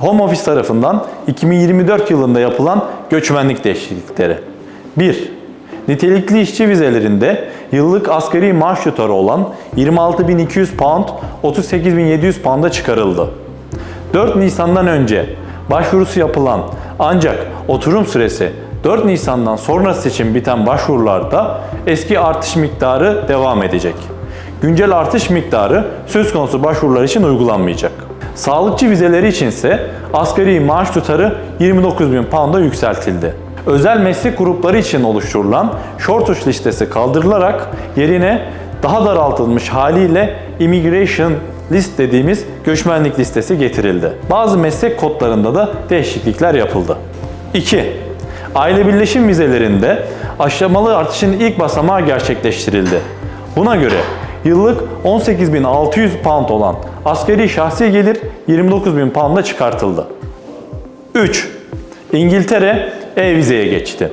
Home Office tarafından 2024 yılında yapılan göçmenlik değişiklikleri. 1. Nitelikli işçi vizelerinde yıllık asgari maaş tutarı olan 26.200 pound 38.700 pound'a çıkarıldı. 4 Nisan'dan önce başvurusu yapılan ancak oturum süresi 4 Nisan'dan sonrası için biten başvurularda eski artış miktarı devam edecek. Güncel artış miktarı söz konusu başvurular için uygulanmayacak. Sağlıkçı vizeleri için ise asgari maaş tutarı 29.000 pound'a yükseltildi. Özel meslek grupları için oluşturulan shortage listesi kaldırılarak yerine daha daraltılmış haliyle immigration list dediğimiz göçmenlik listesi getirildi. Bazı meslek kodlarında da değişiklikler yapıldı. 2. Aile birleşim vizelerinde aşamalı artışın ilk basamağı gerçekleştirildi. Buna göre yıllık 18.600 pound olan askeri şahsi gelir 29.000 pound'a çıkartıldı. 3. İngiltere e-vizeye geçti.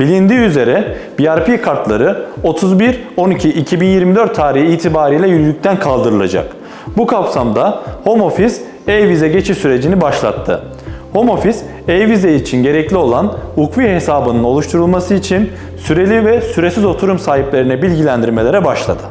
Bilindiği üzere BRP kartları 31-12-2024 tarihi itibariyle yürürlükten kaldırılacak. Bu kapsamda Home Office e-vize geçiş sürecini başlattı. Home Office e-vize için gerekli olan ukvi hesabının oluşturulması için süreli ve süresiz oturum sahiplerine bilgilendirmelere başladı.